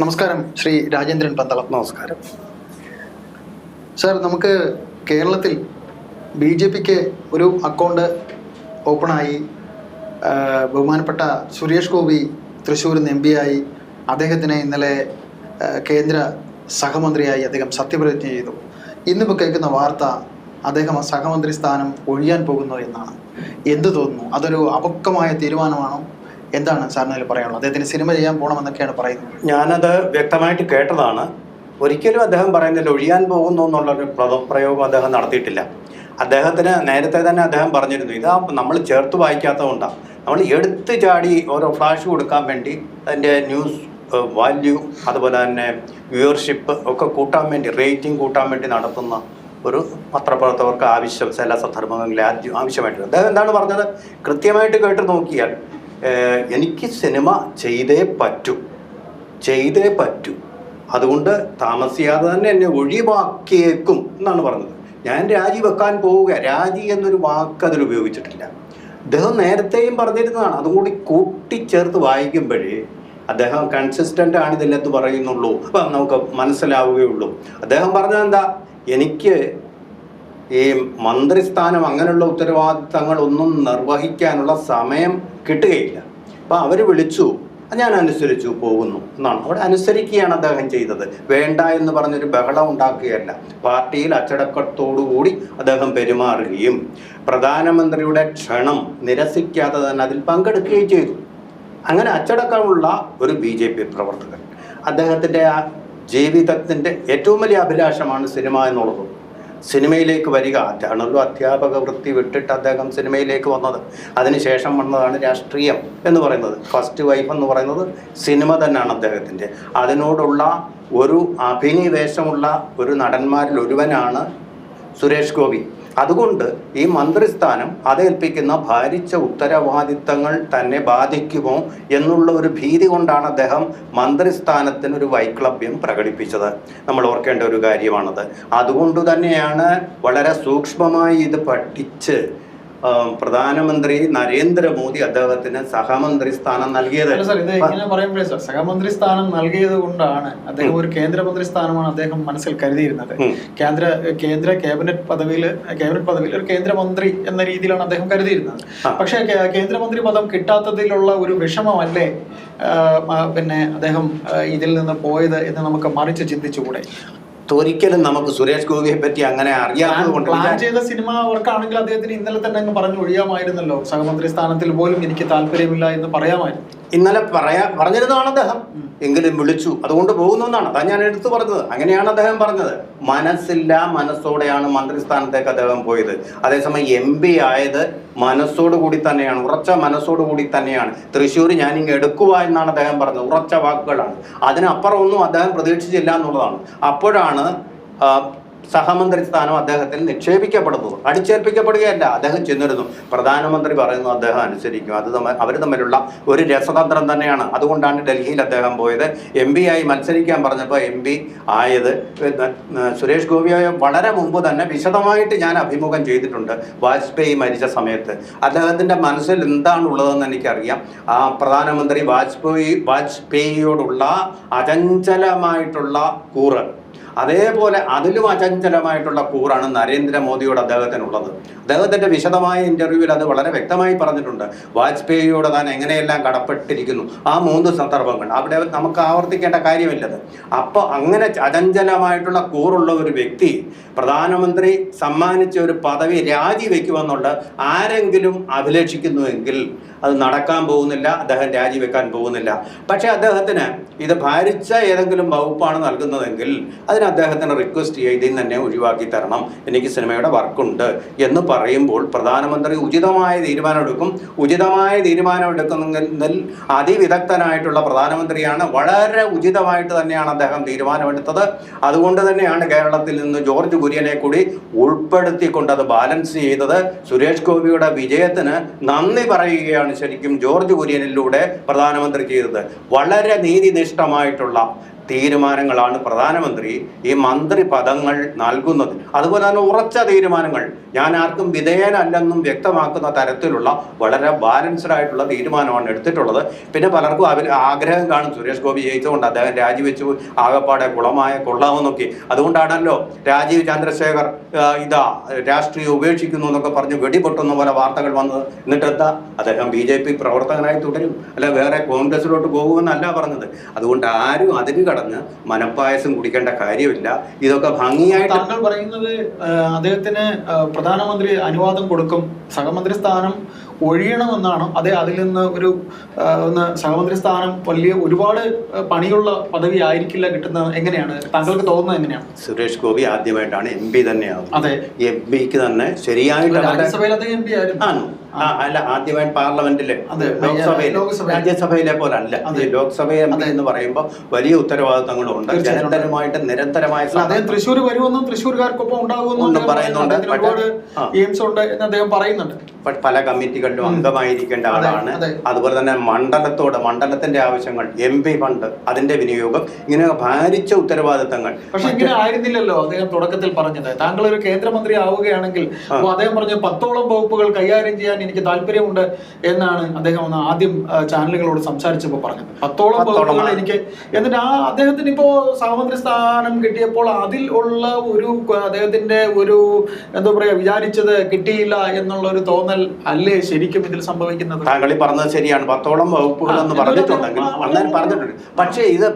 നമസ്കാരം. ശ്രീ രാജേന്ദ്രൻ പന്തളം. നമസ്കാരം. സാർ നമുക്ക് കേരളത്തിൽ ബി ജെ പിക്ക് ഒരു അക്കൗണ്ട് ഓപ്പണായി. ബഹുമാനപ്പെട്ട സുരേഷ് ഗോപി തൃശ്ശൂരിൽ നിന്ന് എം പി ആയി. അദ്ദേഹത്തിനെ ഇന്നലെ കേന്ദ്ര സഹമന്ത്രിയായി അദ്ദേഹം സത്യപ്രതിജ്ഞ ചെയ്തു. ഇന്നിപ്പോൾ കേൾക്കുന്ന വാർത്ത അദ്ദേഹം സഹമന്ത്രി സ്ഥാനം ഒഴിയാൻ പോകുന്നു എന്നാണ്. എന്ത് തോന്നുന്നു? അതൊരു അപക്വമായ തീരുമാനമാണോ? എന്താണ് സാറിന് അതിൽ പറയാനുള്ളത്? അദ്ദേഹത്തിന് സിനിമ ചെയ്യാൻ പോകണമെന്നൊക്കെയാണ് പറയുന്നത്. ഞാനത് വ്യക്തമായിട്ട് കേട്ടതാണ്. ഒരിക്കലും അദ്ദേഹം പറയുന്നില്ല ഒഴിയാൻ പോകുന്നു എന്നുള്ളൊരു പ്രയോഗം അദ്ദേഹം നടത്തിയിട്ടില്ല. അദ്ദേഹത്തിന് നേരത്തെ തന്നെ അദ്ദേഹം പറഞ്ഞിരുന്നു ഇത് നമ്മൾ ചേർത്ത് വായിക്കാത്തതുകൊണ്ടാണ് നമ്മൾ എടുത്ത് ചാടി ഓരോ ഫ്ലാഷ് കൊടുക്കാൻ വേണ്ടി അതിന്റെ ന്യൂസ് വാല്യൂ അതുപോലെ തന്നെ വ്യൂവർഷിപ്പ് ഒക്കെ കൂട്ടാൻ വേണ്ടി റേറ്റിംഗ് കൂട്ടാൻ വേണ്ടി നടത്തുന്ന ഒരു പത്രപ്രവർത്തകർക്ക് ആവശ്യം എല്ലാ സന്ദർഭങ്ങളിലും ആദ്യം ആവശ്യമായിട്ടുണ്ട്. അദ്ദേഹം എന്താണ് പറഞ്ഞത്? കൃത്യമായിട്ട് കേട്ട് നോക്കിയാൽ എനിക്ക് സിനിമ ചെയ്തേ പറ്റൂ. ചെയ്തേ പറ്റൂ. അതുകൊണ്ട് താമസിയാതെ തന്നെ എന്നെ ഒഴിവാക്കിയേക്കും എന്നാണ് പറഞ്ഞത്. ഞാൻ രാജി വെക്കാൻ പോവുക. രാജി എന്നൊരു വാക്ക് അതിൽ ഉപയോഗിച്ചിട്ടില്ല. അദ്ദേഹം നേരത്തെയും പറഞ്ഞിരുന്നതാണ്. അതും കൂടി കൂട്ടിച്ചേർത്ത് വായിക്കുമ്പോഴേ അദ്ദേഹം കൺസിസ്റ്റന്റ് ആണ് പറയുന്നുള്ളൂ. അപ്പം നമുക്ക് മനസ്സിലാവുകയുള്ളൂ. അദ്ദേഹം പറഞ്ഞത് എന്താ എനിക്ക് ഈ മന്ത്രിസ്ഥാനം അങ്ങനെയുള്ള ഉത്തരവാദിത്തങ്ങളൊന്നും നിർവഹിക്കാനുള്ള സമയം കിട്ടുകയില്ല. അപ്പം അവർ വിളിച്ചു. ഞാൻ അനുസരിച്ചു പോകുന്നു എന്നാണ്. അവിടെ അനുസരിക്കുകയാണ് അദ്ദേഹം ചെയ്തത്. വേണ്ട എന്ന് പറഞ്ഞൊരു ബഹളം ഉണ്ടാക്കുകയല്ല. പാർട്ടിയിൽ അച്ചടക്കത്തോടുകൂടി അദ്ദേഹം പെരുമാറുകയും പ്രധാനമന്ത്രിയുടെ ക്ഷണം നിരസിക്കാതെ തന്നെ അതിൽ പങ്കെടുക്കുകയും ചെയ്തു. അങ്ങനെ അച്ചടക്കമുള്ള ഒരു ബി ജെ പി പ്രവർത്തകൻ. അദ്ദേഹത്തിന്റെ ആ ജീവിതത്തിന്റെ ഏറ്റവും വലിയ അഭിലാഷമാണ് സിനിമ എന്നുള്ളത്. സിനിമയിലേക്ക് വരിക. അതാണല്ലോ അധ്യാപക വൃത്തി വിട്ടിട്ട് അദ്ദേഹം സിനിമയിലേക്ക് വന്നത്. അതിനുശേഷം വന്നതാണ് രാഷ്ട്രീയം എന്ന് പറയുന്നത്. ഫസ്റ്റ് വൈഫ് എന്ന് പറയുന്നത് സിനിമ തന്നെയാണ് അദ്ദേഹത്തിന്റെ. അതിനോടുള്ള ഒരു അഭിനിവേശമുള്ള ഒരു നടന്മാരിൽ ഒരുവനാണ് സുരേഷ് ഗോപി. അതുകൊണ്ട് ഈ മന്ത്രിസ്ഥാനം അതേൽപ്പിക്കുന്ന ഭാരിച്ച ഉത്തരവാദിത്തങ്ങൾ തന്നെ ബാധിക്കുമോ എന്നുള്ള ഒരു ഭീതി കൊണ്ടാണ് അദ്ദേഹം മന്ത്രിസ്ഥാനത്തിന് ഒരു വൈക്ലഭ്യം പ്രകടിപ്പിച്ചത്. നമ്മൾ ഓർക്കേണ്ട ഒരു കാര്യമാണത്. അതുകൊണ്ട് തന്നെയാണ് വളരെ സൂക്ഷ്മമായി ഇത് പഠിച്ച് പ്രധാനമന്ത്രി നരേന്ദ്രമോദി അദ്ദേഹത്തിന് സഹമന്ത്രി സ്ഥാനം നൽകിയത്. സാർ പറയുമ്പോഴേ സഹമന്ത്രി സ്ഥാനം നൽകിയത് കൊണ്ടാണ് അദ്ദേഹം ഒരു കേന്ദ്രമന്ത്രി സ്ഥാനമാണ് അദ്ദേഹം മനസ്സിൽ കരുതിയിരുന്നത്. കേന്ദ്ര കേന്ദ്ര ക്യാബിനറ്റ് പദവിയിൽ ക്യാബിനറ്റ് പദവിയിൽ ഒരു കേന്ദ്രമന്ത്രി എന്ന രീതിയിലാണ് അദ്ദേഹം കരുതിയിരുന്നത്. പക്ഷേ കേന്ദ്രമന്ത്രി പദം കിട്ടാത്തതിലുള്ള ഒരു വിഷമമല്ലേ പിന്നെ അദ്ദേഹം ഇതിൽ നിന്ന് പോയത് എന്ന് നമുക്ക് മറിച്ച് ചിന്തിച്ചുകൂടെ? ഒരിക്കലും നമുക്ക് സുരേഷ് ഗോപിയെ പറ്റി അങ്ങനെ അറിയാത്തത് കൊണ്ട് പ്ലാൻ ചെയ്ത സിനിമ അവർക്കാണെങ്കിൽ അദ്ദേഹത്തിന് ഇന്നലെ തന്നെ അങ്ങ് പറഞ്ഞു ഒഴിയാമായിരുന്നല്ലോ. സഹമന്ത്രി സ്ഥാനത്തിൽ പോലും എനിക്ക് താല്പര്യമില്ല എന്ന് പറയാമായിരുന്നു. ഇന്നലെ പറയാ പറഞ്ഞിരുന്നതാണ് അദ്ദേഹം. എങ്കിലും വിളിച്ചു. അതുകൊണ്ട് പോകുന്നു എന്നാണ്. അതാ ഞാൻ എടുത്തു പറഞ്ഞത്. അങ്ങനെയാണ് അദ്ദേഹം പറഞ്ഞത്. മനസ്സില്ല മനസ്സോടെയാണ് മന്ത്രിസ്ഥാനത്തേക്ക് അദ്ദേഹം പോയത്. അതേസമയം എം പി ആയത് മനസ്സോടുകൂടി തന്നെയാണ്. ഉറച്ച മനസ്സോടുകൂടി തന്നെയാണ്. തൃശ്ശൂർ ഞാൻ ഇങ്ങ് എടുക്കുക എന്നാണ് അദ്ദേഹം പറഞ്ഞത്. ഉറച്ച വാക്കുകളാണ്. അതിനപ്പുറം ഒന്നും അദ്ദേഹം പ്രതീക്ഷിച്ചില്ല എന്നുള്ളതാണ്. അപ്പോഴാണ് സഹമന്ത്രി സ്ഥാനം അദ്ദേഹത്തിൽ നിക്ഷേപിക്കപ്പെടുന്നു അടിച്ചേൽപ്പിക്കപ്പെടുകയല്ല അദ്ദേഹം ചെന്നിരുന്നു. പ്രധാനമന്ത്രി പറയുന്നു അദ്ദേഹം അനുസരിക്കും. അത് അവർ തമ്മിലുള്ള ഒരു രസതന്ത്രം തന്നെയാണ്. അതുകൊണ്ടാണ് ഡൽഹിയിൽ അദ്ദേഹം പോയത്. എം പി ആയി മത്സരിക്കാൻ പറഞ്ഞപ്പോൾ എം പി ആയത്. സുരേഷ് ഗോപിയെ വളരെ മുമ്പ് തന്നെ വിശദമായിട്ട് ഞാൻ അഭിമുഖം ചെയ്തിട്ടുണ്ട്. വാജ്പേയി മരിച്ച സമയത്ത്. അദ്ദേഹത്തിന്റെ മനസ്സിൽ എന്താണുള്ളതെന്ന് എനിക്കറിയാം. ആ പ്രധാനമന്ത്രി വാജ്പേയി വാജ്പേയിയോടുള്ള അചഞ്ചലമായിട്ടുള്ള കൂറ്. അതേപോലെ അതിലും അചഞ്ചലമായിട്ടുള്ള കൂറാണ് നരേന്ദ്രമോദിയോട് അദ്ദേഹത്തിനുള്ളത്. അദ്ദേഹത്തിന്റെ വിശദമായ ഇന്റർവ്യൂവിൽ അത് വളരെ വ്യക്തമായി പറഞ്ഞിട്ടുണ്ട്. വാജ്പേയിയോട് താൻ എങ്ങനെയെല്ലാം കടപ്പെട്ടിരിക്കുന്നു. ആ മൂന്ന് സന്ദർഭങ്ങൾ. അവിടെ നമുക്ക് ആവർത്തിക്കേണ്ട കാര്യമില്ലത്. അപ്പോൾ അങ്ങനെ അചഞ്ചലമായിട്ടുള്ള കൂറുള്ള ഒരു വ്യക്തി പ്രധാനമന്ത്രി സമ്മാനിച്ച ഒരു പദവി രാജിവെക്കുമെന്നുള്ള ആരെങ്കിലും അഭിലഷിക്കുന്നുവെങ്കിൽ അത് നടക്കാൻ പോകുന്നില്ല അദ്ദേഹം രാജിവെക്കാൻ പോകുന്നില്ല. പക്ഷേ അദ്ദേഹത്തിന് ഇത് ഭാരിച്ച ഏതെങ്കിലും വകുപ്പാണ് നൽകുന്നതെങ്കിൽ അതിന് അദ്ദേഹത്തിന് റിക്വസ്റ്റ് ചെയ്യുക ഇതിൽ തന്നെ ഒഴിവാക്കി തരണം. എനിക്ക് സിനിമയുടെ വർക്കുണ്ട് എന്ന് പറയുമ്പോൾ പ്രധാനമന്ത്രി ഉചിതമായ തീരുമാനമെടുക്കും. ഉചിതമായ തീരുമാനമെടുക്കുന്നതിൽ അതിവിദഗ്ധനായിട്ടുള്ള പ്രധാനമന്ത്രിയാണ്. വളരെ ഉചിതമായിട്ട് തന്നെയാണ് അദ്ദേഹം തീരുമാനമെടുത്തത്. അതുകൊണ്ട് തന്നെയാണ് കേരളത്തിൽ നിന്ന് ജോർജ് കുര്യനെ കൂടി ഉൾപ്പെടുത്തിക്കൊണ്ട് അത് ബാലൻസ് ചെയ്തത്. സുരേഷ് ഗോപിയുടെ വിജയത്തിന് നന്ദി പറയുകയാണ് ശരിക്കും ജോർജ് കുര്യനിലൂടെ പ്രധാനമന്ത്രി ചെയ്തത്. വളരെ നീതിനിഷ്ഠമായിട്ടുള്ള തീരുമാനങ്ങളാണ് പ്രധാനമന്ത്രി ഈ മന്ത്രി പദങ്ങൾ നൽകുന്നത്. അതുപോലെ തന്നെ ഉറച്ച തീരുമാനങ്ങൾ. ഞാൻ ആർക്കും വിധേയനല്ലെന്നും വ്യക്തമാക്കുന്ന തരത്തിലുള്ള വളരെ ബാലൻസ്ഡ് ആയിട്ടുള്ള തീരുമാനമാണ് എടുത്തിട്ടുള്ളത്. പിന്നെ പലർക്കും അവർ ആഗ്രഹം കാണും. സുരേഷ് ഗോപി ജയിച്ചുകൊണ്ട് അദ്ദേഹം രാജിവെച്ചു. ആകപ്പാടെ കുളമായ കൊള്ളാമെന്നൊക്കെ. അതുകൊണ്ടാണല്ലോ രാജീവ് ചന്ദ്രശേഖർ ഇതാ രാഷ്ട്രീയം ഉപേക്ഷിക്കുന്നു എന്നൊക്കെ പറഞ്ഞ് വെടിപൊട്ടുന്ന പോലെ വാർത്തകൾ വന്നത്. എന്നിട്ട് എന്താ അദ്ദേഹം ബി ജെ പി പ്രവർത്തകനായി തുടരും. അല്ല വേറെ കോൺഗ്രസിലോട്ട് പോകുമെന്നല്ല പറഞ്ഞത്. അതുകൊണ്ട് ആരും അതിന് കടന്ന് മനപ്പായസം കുടിക്കേണ്ട കാര്യമില്ല. ഇതൊക്കെ ഭംഗിയായിട്ട് താങ്കൾ പറയുന്നത് അദ്ദേഹത്തിന് പ്രധാനമന്ത്രി അനുവാദം കൊടുക്കും. സഹമന്ത്രി സ്ഥാനം ഒഴിയണമെന്നാണ്. അതെ അതിൽ നിന്ന് ഒരു ഒന്ന് സഹമന്ത്രി സ്ഥാനം വലിയ ഒരുപാട് പണിയുള്ള പദവി ആയിരിക്കില്ല കിട്ടുന്നത്. എങ്ങനെയാണ്? താങ്കൾക്ക് തോന്നുന്നത് എങ്ങനെയാണ്? സുരേഷ് ഗോപി ആദ്യമായിട്ടാണ് എം പി അതെ. എം പിക്ക് തന്നെ ശരിയായിട്ട് രാജ്യസഭയിൽ അദ്ദേഹം എം പി ആയിരുന്നു. അല്ല ആദ്യമായി പാർലമെന്റിലെ ലോക്സഭയിൽ. രാജ്യസഭയിലെ പോലെ അല്ല അതെ. ലോക്സഭ എം എന്ന് പറയുമ്പോൾ വലിയ ഉത്തരവാദിത്തങ്ങളുണ്ട് ഉണ്ട്. നിരന്തരമായിട്ട് നിരന്തരമായ അദ്ദേഹം തൃശ്ശൂർ വരുമെന്നും തൃശ്ശൂർക്കാർക്കൊപ്പം ഉണ്ടാകുമെന്നും പറയുന്നുണ്ട്. എയിംസ് ഉണ്ട് എന്ന് അദ്ദേഹം പറയുന്നുണ്ട്. പല കമ്മിറ്റികളിലും അംഗമായിരിക്കേണ്ട ആളാണ്. അതുപോലെ തന്നെ മണ്ഡലത്തോട് മണ്ഡലത്തിന്റെ ആവശ്യങ്ങൾ എം പി ഫണ്ട് അതിന്റെ വിനിയോഗം ഇങ്ങനെ ഭാരിച്ച ഉത്തരവാദിത്തങ്ങൾ. പക്ഷെ ഇങ്ങനെ ആയിരുന്നില്ലല്ലോ അദ്ദേഹം തുടക്കത്തിൽ പറഞ്ഞത്. താങ്കൾ ഒരു കേന്ദ്രമന്ത്രി ആവുകയാണെങ്കിൽ അദ്ദേഹം പറഞ്ഞ പത്തോളം വകുപ്പുകൾ കൈകാര്യം ചെയ്യാൻ എനിക്ക് താല്പര്യമുണ്ട് എന്നാണ് അദ്ദേഹം ഒന്ന് ആദ്യം ചാനലുകളോട് സംസാരിച്ചപ്പോൾ പറഞ്ഞത്. പത്തോളം പത്തോളം വകുപ്പുകൾ എനിക്ക് എന്നിട്ട് ആ അദ്ദേഹത്തിന് ഇപ്പോൾ സഹമന്ത്രി സ്ഥാനം കിട്ടിയപ്പോൾ അതിൽ ഉള്ള ഒരു അദ്ദേഹത്തിന്റെ ഒരു എന്താ പറയാ വിചാരിച്ചത് കിട്ടിയില്ല എന്നുള്ള ഒരു തോന്നൽ അല്ലേ ശരിക്കും ഇതിൽ സംഭവിക്കുന്നത്? താങ്കൾ പറഞ്ഞത് ശരിയാണ്. പത്തോളം വകുപ്പുകൾ എന്ന് പറഞ്ഞിട്ടുണ്ടെങ്കിൽ പറഞ്ഞിട്ടുണ്ട്. പക്ഷേ ഇത്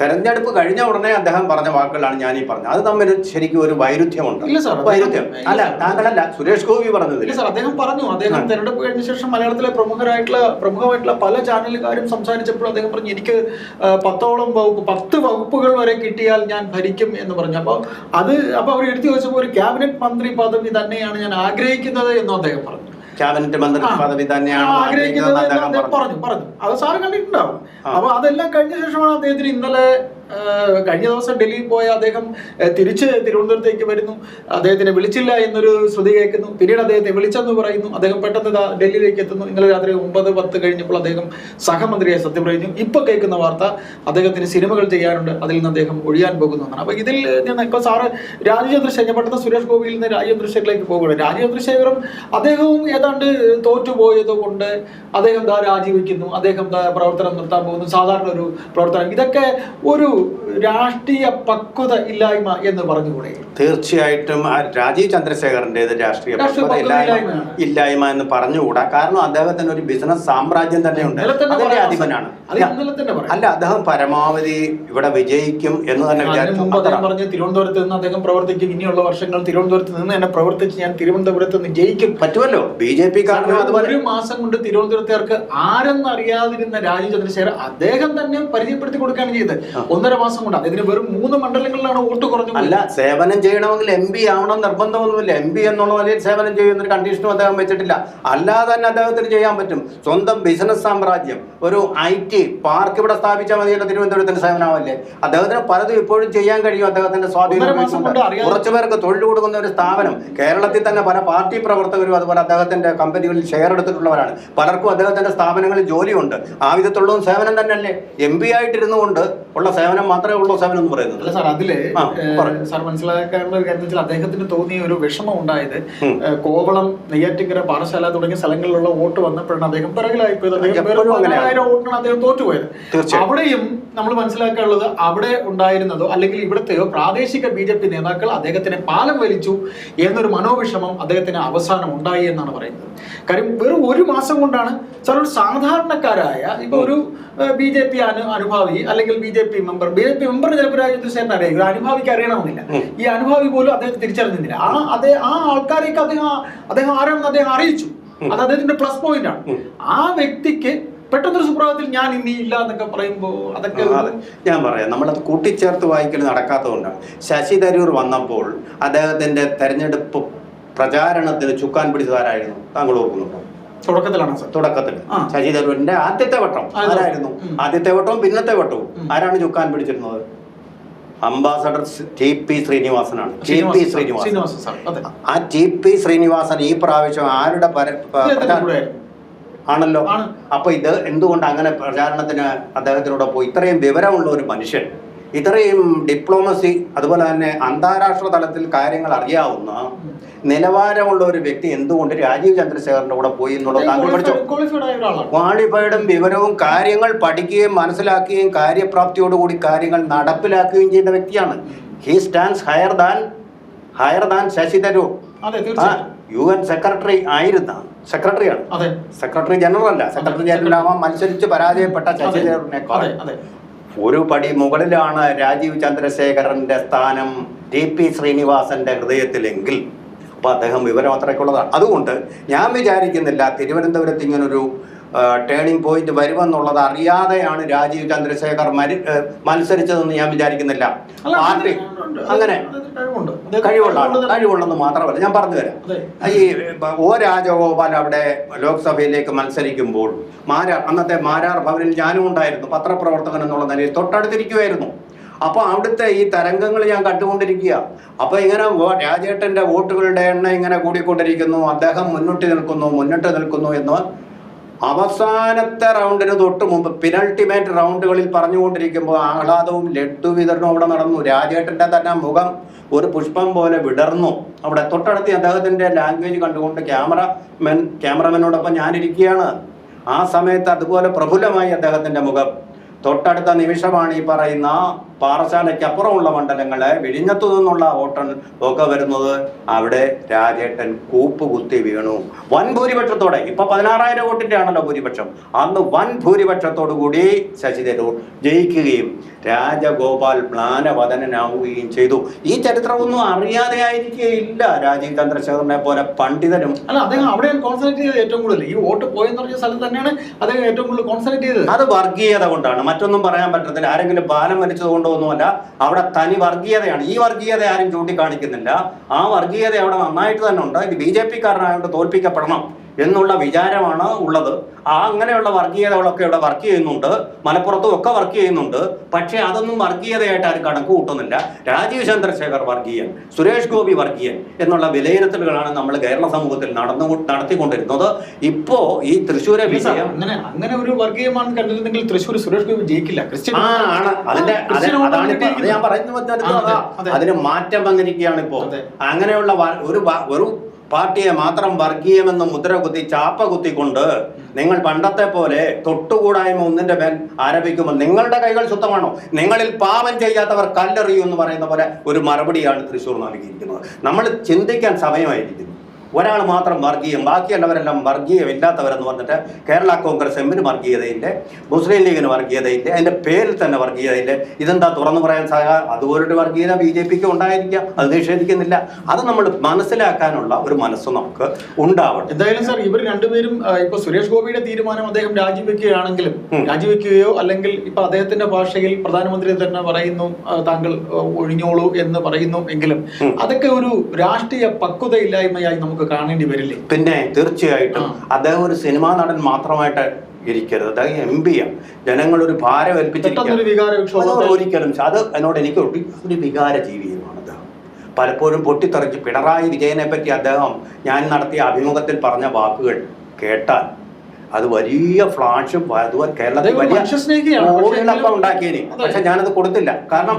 തെരഞ്ഞെടുപ്പ് കഴിഞ്ഞ ഉടനെ അദ്ദേഹം പറഞ്ഞ വാക്കുകളാണ് ഞാൻ ഈ പറഞ്ഞത്. അത് തമ്മിൽ ശരിക്കും ഒരു വൈരുദ്ധ്യമുണ്ട്. ഇല്ല സാർ, വൈരുദ്ധ്യം. അല്ല താങ്കളല്ല സുരേഷ് ഗോപി ഇല്ല പറഞ്ഞതില്ല സാർ അദ്ദേഹം പറഞ്ഞു. അദ്ദേഹം തെരഞ്ഞെടുപ്പ് കഴിഞ്ഞ ശേഷം മലയാളത്തിലെ പ്രമുഖരായിട്ടുള്ള പ്രമുഖമായിട്ടുള്ള പല ചാനലുകാരും സംസാരിച്ചപ്പോൾ അദ്ദേഹം പറഞ്ഞു എനിക്ക് പത്തോളം വകുപ്പ് പത്ത് വകുപ്പുകൾ വരെ കിട്ടിയാൽ ഞാൻ ഭരിക്കും എന്ന് പറഞ്ഞു. അപ്പോൾ അത് അപ്പോൾ അവർ എടുത്തു ചോദിച്ചപ്പോൾ ഒരു ക്യാബിനറ്റ് മന്ത്രി പദവി തന്നെയാണ് ഞാൻ ആഗ്രഹിക്കുന്നത് എന്നും അദ്ദേഹം പറഞ്ഞു. ക്യാബിനറ്റ് മന്ത്രി പദവി തന്നെയാണ് പറഞ്ഞു. പറഞ്ഞു അത് സാറ് കണ്ടിട്ടുണ്ടാവും. അപ്പൊ അതെല്ലാം കഴിഞ്ഞ ശേഷമാണ് അദ്ദേഹത്തിന് ഇന്നലെ കഴിഞ്ഞ ദിവസം ഡൽഹിയിൽ പോയ അദ്ദേഹം തിരിച്ച് തിരുവനന്തപുരത്തേക്ക് വരുന്നു. അദ്ദേഹത്തിനെ വിളിച്ചില്ല എന്നൊരു ശ്രുതി കേൾക്കുന്നു. പിന്നീട് അദ്ദേഹത്തെ വിളിച്ചെന്ന് പറയുന്നു. അദ്ദേഹം പെട്ടെന്ന് ഡൽഹിയിലേക്ക് എത്തുന്നു. ഇന്നലെ രാത്രി ഒമ്പത് പത്ത് കഴിഞ്ഞപ്പോൾ അദ്ദേഹം സഹമന്ത്രിയെ സത്യപ്രതിജ്ഞ ഇപ്പൊ കേൾക്കുന്ന വാർത്ത അദ്ദേഹത്തിന് സിനിമകൾ ചെയ്യാനുണ്ട്. അതിൽ നിന്ന് അദ്ദേഹം ഒഴിയാൻ പോകുന്നു അപ്പൊ ഇതിൽ ഞാൻ ഇപ്പൊ സാറ് രാജചന്ദ്രശേഖർ പെട്ടെന്ന് സുരേഷ് ഗോപിയിൽ നിന്ന് രാജചന്ദ്രശേഖരിലേക്ക് ചന്ദ്രശേഖരിലേക്ക് പോകുകയാണ്. രാജചന്ദ്രശേഖരം അദ്ദേഹവും ഏതാണ്ട് തോറ്റുപോയത് കൊണ്ട് അദ്ദേഹം ദാ രാജിവെക്കുന്നു. അദ്ദേഹം എന്താ പ്രവർത്തനം നിർത്താൻ പോകുന്നു. സാധാരണ ഒരു പ്രവർത്തനം. ഇതൊക്കെ ഒരു Brasil രാഷ്ട്രീയ പക്വത ഇല്ലായ്മ എന്ന് പറഞ്ഞുകൂടെ? തീർച്ചയായിട്ടും രാജീവ് ചന്ദ്രശേഖരന്റെത് രാഷ്ട്രീയ പക്വത ഇല്ലായ്മ. ഇല്ലായ്മ എന്ന് പറഞ്ഞുകൂടാ. കാരണം അദ്ദേഹത്തിന് ഒരു ബിസിനസ് സാമ്രാജ്യം തന്നെ ഉണ്ട്. അധിപനാണ്. അല്ല അദ്ദേഹം പരമാവധി ഇവിടെ വിജയിക്കും എന്ന് തന്നെ വിചാരിച്ചു. മുമ്പ് അദ്ദേഹം പറഞ്ഞു തിരുവനന്തപുരത്ത് നിന്ന് അദ്ദേഹം പ്രവർത്തിക്കും. ഇനിയുള്ള വർഷങ്ങൾ തിരുവനന്തപുരത്ത് നിന്ന് തന്നെ പ്രവർത്തിച്ച് ഞാൻ തിരുവനന്തപുരത്ത് നിന്ന് ജയിക്കും. പറ്റുമല്ലോ? ബി ജെ പി ഒരു മാസം കൊണ്ട് തിരുവനന്തപുരത്തുകാർക്ക് ആരെന്നറിയാതിരുന്ന രാജീവ് ചന്ദ്രശേഖരൻ അദ്ദേഹം തന്നെ പരിചയപ്പെടുത്തി കൊടുക്കുകയാണ് ചെയ്തത്. ഒന്നര മാസം കൊണ്ട് ഇതിന് വെറും മൂന്ന് മണ്ഡലങ്ങളിലാണ് വോട്ട് കുറഞ്ഞു അല്ല സേവനം ചെയ്യണമെങ്കിൽ എം പി ആവണം നിർബന്ധമൊന്നുമില്ല. എം പി എന്നുള്ള നിലയിൽ സേവനം ചെയ്യുന്നൊരു കണ്ടീഷനും അദ്ദേഹം വെച്ചിട്ടില്ല. അല്ലാതെ തന്നെ അദ്ദേഹത്തിന് ചെയ്യാൻ പറ്റും. സ്വന്തം ബിസിനസ് സാമ്രാജ്യം ഒരു ഐ ടി പാർക്ക് ഇവിടെ സ്ഥാപിച്ചാൽ മതിയല്ലോ തിരുവനന്തപുരത്തിന് സേവനമാവല്ലേ? അദ്ദേഹത്തിന് പലതും ഇപ്പോഴും ചെയ്യാൻ കഴിയും അദ്ദേഹത്തിന്റെ സ്വാധീനം കുറച്ചു പേർക്ക് തൊഴിൽ കൊടുക്കുന്ന ഒരു സ്ഥാപനം കേരളത്തിൽ തന്നെ പല പാർട്ടി പ്രവർത്തകരും അതുപോലെ അദ്ദേഹത്തിന്റെ കമ്പനികളിൽ ഷെയർ എടുത്തിട്ടുള്ളവരാണ്. പലർക്കും അദ്ദേഹത്തിന്റെ സ്ഥാപനങ്ങളിൽ ജോലിയുണ്ട്. ആ വിധത്തുള്ളതും സേവനം തന്നെയല്ലേ? എം പി ആയിട്ടിരുന്നു കൊണ്ട് ഉള്ള സേവനം മാത്രമേ ഉള്ളൂ സേവനം എന്ന് പറയുന്നത്. അല്ല സാർ അതിൽ സാർ മനസ്സിലാക്കാനുള്ള ഒരു കാര്യം വെച്ചാൽ അദ്ദേഹത്തിന് തോന്നിയ ഒരു വിഷമം ഉണ്ടായത് കോവളം നെയ്യാറ്റിക്കര പാഠശാല തുടങ്ങിയ സ്ഥലങ്ങളിലുള്ള വോട്ട് വന്നപ്പോഴാണ് അദ്ദേഹം പിറകിലായി പോയത്. അദ്ദേഹം വോട്ടിനാണ് അദ്ദേഹം തോറ്റുപോയത്. അവിടെയും നമ്മൾ മനസ്സിലാക്കാനുള്ളത് അവിടെ ഉണ്ടായിരുന്നതോ അല്ലെങ്കിൽ ഇവിടുത്തെയോ പ്രാദേശിക ബി ജെ പി നേതാക്കൾ അദ്ദേഹത്തിനെ പാലം വലിച്ചു എന്നൊരു മനോവിഷമം അദ്ദേഹത്തിന് അവസാനം ഉണ്ടായി എന്നാണ് പറയുന്നത്. കാര്യം വെറും ഒരു മാസം കൊണ്ടാണ് സാർ ഒരു സാധാരണക്കാരായ ഇപ്പൊ ഒരു ബി ജെ പി അനു അനുഭാവി അല്ലെങ്കിൽ B J P member B J P member ചിലപ്പോൾ രാജ്യത്തിന് അറിയാം ഒരു അനുഭാവിക്ക് അറിയണമെന്നില്ല. ഈ അനുഭാവി പോലും അദ്ദേഹം തിരിച്ചറിഞ്ഞില്ല ആ അതേ ആ ആൾക്കാരെയൊക്കെ അദ്ദേഹം അദ്ദേഹം ആരാണെന്ന് അദ്ദേഹം അറിയിച്ചു. അത് അദ്ദേഹത്തിന്റെ പ്ലസ് പോയിന്റ് ആണ്. ആ വ്യക്തിക്ക് പെട്ടെന്നൊരു സുപ്രഭാതത്തിൽ ഞാൻ ഇനി ഇല്ല എന്നൊക്കെ പറയുമ്പോൾ അതൊക്കെ. ഞാൻ പറയാം. നമ്മളത് കൂട്ടിച്ചേർത്ത് വായിക്കൽ നടക്കാത്തതുകൊണ്ടാണ്. ശശി തരൂർ വന്നപ്പോൾ അദ്ദേഹത്തിന്റെ തെരഞ്ഞെടുപ്പ് പ്രചാരണത്തിന് ചുക്കാൻ പിടിച്ചതാരായിരുന്നു താങ്കൾ ഓർക്കുന്നുണ്ടോ? തുടക്കത്തിലാണ് സർ. തുടക്കത്തിൽ. ശശി തരൂരിന്റെ ആദ്യത്തെ വട്ടം. ആരായിരുന്നു. ആദ്യത്തെ വട്ടവും പിന്നത്തെ വട്ടവും. ആരാണ് ചുക്കാൻ പിടിച്ചിരുന്നത്? അംബാസഡർ ടി പി ശ്രീനിവാസനാണ്. ടി പി ശ്രീനിവാസൻ ആ ടി പി ശ്രീനിവാസൻ ഈ പ്രാവശ്യം ആരുടെ. ആണല്ലോ. ആണ്. അപ്പൊ ഇത് എന്തുകൊണ്ട് അങ്ങനെ പ്രചാരണത്തിന് അദ്ദേഹത്തിനോട് പോയി? ഇത്രയും വിവരമുള്ള ഒരു മനുഷ്യൻ ഇത്രയും ഡിപ്ലോമസി അതുപോലെ തന്നെ അന്താരാഷ്ട്ര തലത്തിൽ കാര്യങ്ങൾ അറിയാവുന്ന നിലവാരമുള്ള ഒരു വ്യക്തി എന്തുകൊണ്ട് രാജീവ് ചന്ദ്രശേഖറിന്റെ കൂടെ പോയി എന്നുള്ളത് താങ്കൾ പഠിച്ചോ? ക്വാളിഫൈഡ് വിവരവും കാര്യങ്ങൾ പഠിക്കുകയും മനസ്സിലാക്കുകയും കാര്യപ്രാപ്തിയോടുകൂടി കാര്യങ്ങൾ നടപ്പിലാക്കുകയും ചെയ്യുന്ന വ്യക്തിയാണ്. He stands higher than higher than Shashi Tharoor. U N secretary ആയിരുന്ന സെക്രട്ടറിയാണ് സെക്രട്ടറി ജനറൽ അല്ല. സെക്രട്ടറി ജനറൽ ആവാൻ മത്സരിച്ച് പരാജയപ്പെട്ട ശശി തരൂരിനേക്കാൾ അതെ ഒരു പടി മുകളിലാണ് രാജീവ് ചന്ദ്രശേഖരന്റെ സ്ഥാനം ടി പി ശ്രീനിവാസന്റെ ഹൃദയത്തിലെങ്കിൽ. അപ്പൊ അദ്ദേഹം വിവരം അത്രയ്ക്കുള്ളതാണ് അതുകൊണ്ട് ഞാൻ വിചാരിക്കുന്നില്ല തിരുവനന്തപുരത്ത് ഇങ്ങനൊരു ടേണിംഗ് പോയിന്റ് വരുമെന്നുള്ളത് അറിയാതെയാണ് രാജീവ് ചന്ദ്രശേഖർ മരി മത്സരിച്ചതെന്ന് ഞാൻ വിചാരിക്കുന്നില്ല. പാർട്ടി അങ്ങനെ കഴിവുള്ളതാണ് കഴിവുള്ളെന്ന് മാത്രമല്ല ഞാൻ പറഞ്ഞു തരാം. ഈ ഒ രാജഗോപാൽ അവിടെ ലോക്സഭയിലേക്ക് മത്സരിക്കുമ്പോൾ മാരാർ അന്നത്തെ മാരാർ ഭവനിൽ ഞാനും ഉണ്ടായിരുന്നു പത്രപ്രവർത്തകൻ എന്നുള്ള നിലയിൽ തൊട്ടടുത്തിരിക്കുമായിരുന്നു അപ്പൊ അവിടുത്തെ ഈ തരംഗങ്ങൾ ഞാൻ കണ്ടുകൊണ്ടിരിക്കുക. അപ്പൊ ഇങ്ങനെ രാജേട്ടന്റെ വോട്ടുകളുടെ എണ്ണം ഇങ്ങനെ കൂടിക്കൊണ്ടിരിക്കുന്നു. അദ്ദേഹം മുന്നോട്ട് നിൽക്കുന്നു മുന്നിട്ട് നിൽക്കുന്നു എന്ന് അവസാനത്തെ റൗണ്ടിന് തൊട്ട് മുമ്പ് പിനൾട്ടിമേറ്റ് റൗണ്ടുകളിൽ പറഞ്ഞുകൊണ്ടിരിക്കുമ്പോൾ ആഹ്ലാദവും ലഡ്ഡു വിതരണവും അവിടെ നടന്നു. രാജേട്ടന്റെ തന്നെ മുഖം ഒരു പുഷ്പം പോലെ വിടർന്നു. അവിടെ തൊട്ടടുത്ത് അദ്ദേഹത്തിന്റെ ലാംഗ്വേജ് കണ്ടുകൊണ്ട് ക്യാമറ മെൻ ക്യാമറമാനോടൊപ്പം ഞാനിരിക്കുകയാണ്. ആ സമയത്ത് അതുപോലെ പ്രഫുല്ലമായി അദ്ദേഹത്തിന്റെ മുഖം. തൊട്ടടുത്ത നിമിഷമാണ് ഈ പറയുന്ന പാറശാലയ്ക്കപ്പുറമുള്ള മണ്ഡലങ്ങളെ വിഴിഞ്ഞത്തു നിന്നുള്ള വോട്ടൺ ഒക്കെ വരുന്നത് അവിടെ രാജേട്ടൻ കൂപ്പ് കുത്തി വീണു. വൻ ഭൂരിപക്ഷത്തോടെ ഇപ്പൊ പതിനാറായിരം വോട്ടിന്റെ ആണല്ലോ ഭൂരിപക്ഷം. അന്ന് വൻ ഭൂരിപക്ഷത്തോടു കൂടി ശശി തരൂർ ജയിക്കുകയും രാജഗോപാൽ മ്ലാനവദനാവുകയും ചെയ്തു. ഈ ചരിത്രമൊന്നും അറിയാതെ ആയിരിക്കുകയില്ല രാജീവ് ചന്ദ്രശേഖരനെ പോലെ പണ്ഡിതനും അല്ല അദ്ദേഹം അവിടെ കോൺസെൻട്രേറ്റ് ചെയ്തത് ഏറ്റവും കൂടുതൽ ഈ വോട്ട് പോയെന്ന് പറഞ്ഞ സ്ഥലത്ത് തന്നെയാണ് അദ്ദേഹം ഏറ്റവും കൂടുതൽ കോൺസെൻട്രേറ്റ് ചെയ്തത്. അത് വർഗീയത കൊണ്ടാണ്. മറ്റൊന്നും പറയാൻ പറ്റത്തില്ല. ആരെങ്കിലും ബാലം വലിച്ചത് കൊണ്ടോ ഒന്നുമല്ല അവിടെ തനി വർഗീയതയാണ്. ഈ വർഗീയത ആരും ചൂണ്ടിക്കാണിക്കുന്നില്ല. ആ വർഗീയത അവിടെ നന്നായിട്ട് തന്നെ ഉണ്ട്. ഇത് ബി ജെ പിക്കാരനായോണ്ട് തോൽപ്പിക്കപ്പെടണം. എന്നുള്ള വിചാരമാണ് ഉള്ളത്. ആ അങ്ങനെയുള്ള വർഗീയതകളൊക്കെ ഇവിടെ വർക്ക് ചെയ്യുന്നുണ്ട്. മലപ്പുറത്തും ഒക്കെ വർക്ക് ചെയ്യുന്നുണ്ട്. പക്ഷേ അതൊന്നും വർഗീയതയായിട്ട് ആരും കണക്ക് കൂട്ടുന്നില്ല. രാജീവ് ചന്ദ്രശേഖർ വർഗീയൻ സുരേഷ് ഗോപി വർഗീയൻ എന്നുള്ള വിലയിരുത്തലുകളാണ് നമ്മൾ കേരള സമൂഹത്തിൽ നടന്നു നടത്തിക്കൊണ്ടിരുന്നത്. ഇപ്പോ ഈ തൃശ്ശൂരെ വിഷയം അങ്ങനെ അങ്ങനെ ഒരു വർഗീയമാണ് കണ്ടിരുന്നെങ്കിൽ തൃശ്ശൂർ സുരേഷ് ഗോപി ജയിക്കില്ല. ആണ്. അതിന്റെ അതാണ് ഞാൻ പറയുന്നത്. അതിന് മാറ്റം വന്നിരിക്കുകയാണ് ഇപ്പോ. അങ്ങനെയുള്ള ഒരു ഒരു പാർട്ടിയെ മാത്രം വർഗീയമെന്ന് മുദ്ര കുത്തി ചാപ്പ കുത്തിക്കൊണ്ട് നിങ്ങൾ പണ്ടത്തെ പോലെ തൊട്ടുകൂടായ്മ ഒന്നിന്റെ മേൽ ആരംഭിക്കുമ്പോൾ നിങ്ങളുടെ കൈകൾ ശുദ്ധമാണോ? നിങ്ങളിൽ പാപം ചെയ്യാത്തവർ കല്ലെറിയൂ എന്ന് പറയുന്ന പോലെ ഒരു മറുപടിയാണ് തൃശ്ശൂർ നൽകിയിരിക്കുന്നത്. നമ്മൾ ചിന്തിക്കാൻ സമയമായിരിക്കുന്നു. ഒരാൾ മാത്രം വർഗീയം ബാക്കിയുള്ളവരെല്ലാം വർഗീയമില്ലാത്തവരെന്ന് പറഞ്ഞിട്ട് കേരള കോൺഗ്രസ് എമ്മിന് വർഗീയതയിന്റെ മുസ്ലിം ലീഗിന് വർഗീയതയിന്റെ അതിന്റെ പേരിൽ തന്നെ വർഗീയതയിന്റെ ഇതെന്താ തുറന്നു പറയാൻ സാധ്യത അതുപോലൊരു വർഗീയത ബി ജെ പിക്ക് ഉണ്ടായിരിക്കാം. അത് നിഷേധിക്കുന്നില്ല. അത് നമ്മൾ മനസ്സിലാക്കാനുള്ള ഒരു മനസ്സ് നമുക്ക് ഉണ്ടാവണം. എന്തായാലും സാർ ഇവർ രണ്ടുപേരും ഇപ്പൊ സുരേഷ് ഗോപിയുടെ തീരുമാനം അദ്ദേഹം രാജിവെക്കുകയാണെങ്കിലും. രാജിവെക്കുകയോ അല്ലെങ്കിൽ ഇപ്പൊ അദ്ദേഹത്തിന്റെ ഭാഷയിൽ പ്രധാനമന്ത്രി തന്നെ പറയുന്നു താങ്കൾ ഒഴിഞ്ഞോളൂ എന്ന് പറയുന്നു എങ്കിലും അതൊക്കെ ഒരു രാഷ്ട്രീയ പക്വതയില്ലായ്മയായി നമുക്ക് കാണേണ്ടി വരില്ലേ? പിന്നെ തീർച്ചയായിട്ടും. അദ്ദേഹം ഒരു സിനിമാ നടൻ മാത്രമായിട്ട് ഇരിക്കരുത്. അദ്ദേഹം എം പി ആണ് ജനങ്ങൾ ഒരു ഭാരം ഏൽപ്പിച്ചിരിക്കും ഒരിക്കലും അത് എന്നോട് എനിക്ക് ഒരു വികാര ജീവിയുമാണ് അദ്ദേഹം. പലപ്പോഴും പൊട്ടിത്തെറിച്ച് പിണറായി വിജയനെ പറ്റി അദ്ദേഹം ഞാൻ നടത്തിയ അഭിമുഖത്തിൽ പറഞ്ഞ വാക്കുകൾ കേട്ടാൽ അത് വലിയ ഫ്ലാഷും അതുപോലെ കേരളത്തിൽ വലിയ കോടികളൊക്കെ അതെ. പക്ഷെ ഞാനത് കൊടുത്തില്ല. കാരണം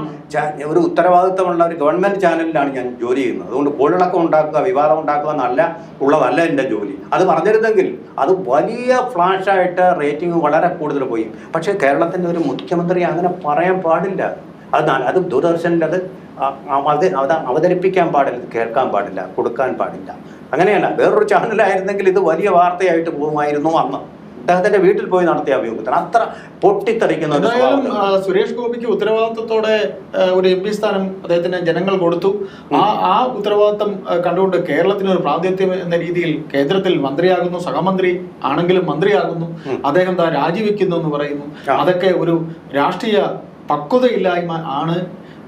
ഒരു ഉത്തരവാദിത്തമുള്ള ഒരു ഗവൺമെന്റ് ചാനലിലാണ് ഞാൻ ജോലി ചെയ്യുന്നത്. അതുകൊണ്ട് കോളിളക്കം ഉണ്ടാക്കുക വിവാദം ഉണ്ടാക്കുക എന്നല്ല ഉള്ളതല്ല എന്റെ ജോലി. അത് പറഞ്ഞിരുന്നെങ്കിൽ അത് വലിയ ഫ്ലാഷായിട്ട് റേറ്റിംഗ് വളരെ കൂടുതൽ പോയി. പക്ഷേ കേരളത്തിന്റെ ഒരു മുഖ്യമന്ത്രി അങ്ങനെ പറയാൻ പാടില്ല. അത് അത് ദൂരദർശനിൽ അത് അവതരിപ്പിക്കാൻ പാടില്ല കേൾക്കാൻ പാടില്ല കൊടുക്കാൻ പാടില്ല. അങ്ങനെയല്ല വേറൊരു ചാനലായിരുന്നെങ്കിൽ ഇത് വലിയ വാർത്തയായിട്ട് പോകുമായിരുന്നു അന്ന്. അദ്ദേഹത്തിന്റെ വീട്ടിൽ പോയി നടത്തിയ അഭിമുഖത്തിന്. അത്ര പൊട്ടിത്തെറിക്കുന്ന ഒരു സുരേഷ് ഗോപിക്ക് ഉത്തരവാദിത്തത്തോടെ ഒരു എം പി സ്ഥാനം അദ്ദേഹത്തിന് ജനങ്ങൾ കൊടുത്തു. ആ ആ ഉത്തരവാദിത്തം കണ്ടുകൊണ്ട് കേരളത്തിന് ഒരു പ്രാതിനിധ്യം എന്ന രീതിയിൽ കേന്ദ്രത്തിൽ മന്ത്രിയാകുന്നു സഹമന്ത്രി ആണെങ്കിലും മന്ത്രിയാകുന്നു. അദ്ദേഹം താ രാജിവെക്കുന്നു എന്ന് പറയുന്നു. അതൊക്കെ ഒരു രാഷ്ട്രീയ പക്വതയില്ലായ്മ ആണ്.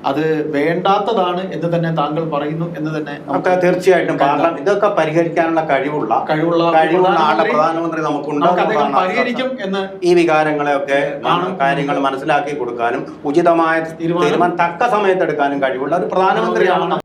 അത് വേണ്ടാത്തതാണ് എന്ന് തന്നെ താങ്കൾ പറയുന്നു എന്ന് തന്നെ നമുക്ക് തീർച്ചയായിട്ടും കാരണം ഇതൊക്കെ പരിഹരിക്കാനുള്ള കഴിവുള്ള കഴിവുള്ള കഴിവുള്ള പ്രധാനമന്ത്രി നമുക്കുണ്ട് നമുക്ക് പരിഹരിക്കും എന്ന് ഈ വികാരങ്ങളെയൊക്കെ. കാര്യങ്ങൾ മനസ്സിലാക്കി കൊടുക്കാനും ഉചിതമായ തീരുമാനം- തീരുമാനം തക്ക സമയത്ത് എടുക്കാനും കഴിവുള്ള ഒരു പ്രധാനമന്ത്രിയാണ്